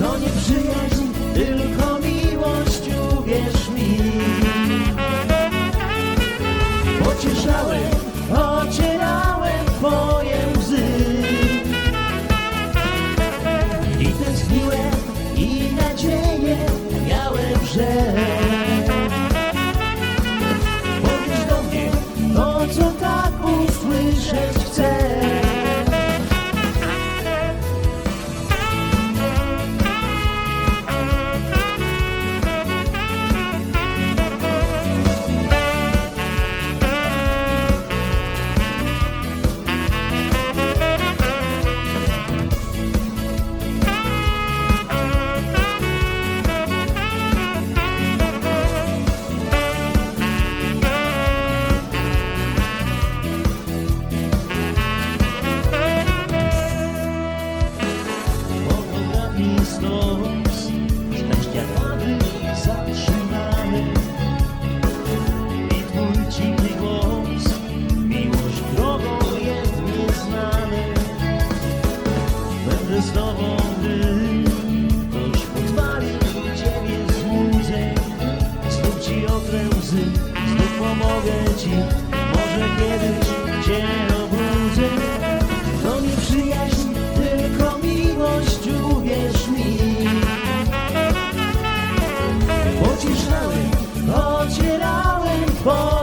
to nie przyjaźń, tylko miłość, uwierz mi. Pocieszałem, taki stos, że śniadamy zaczynamy. I twój dziwny głos, miłość drogą jest nieznany. Będę z tobą, gdy ktoś podwali ciebie z łóżek. Ci otrę znów pomogę ci, może kiedyś cię for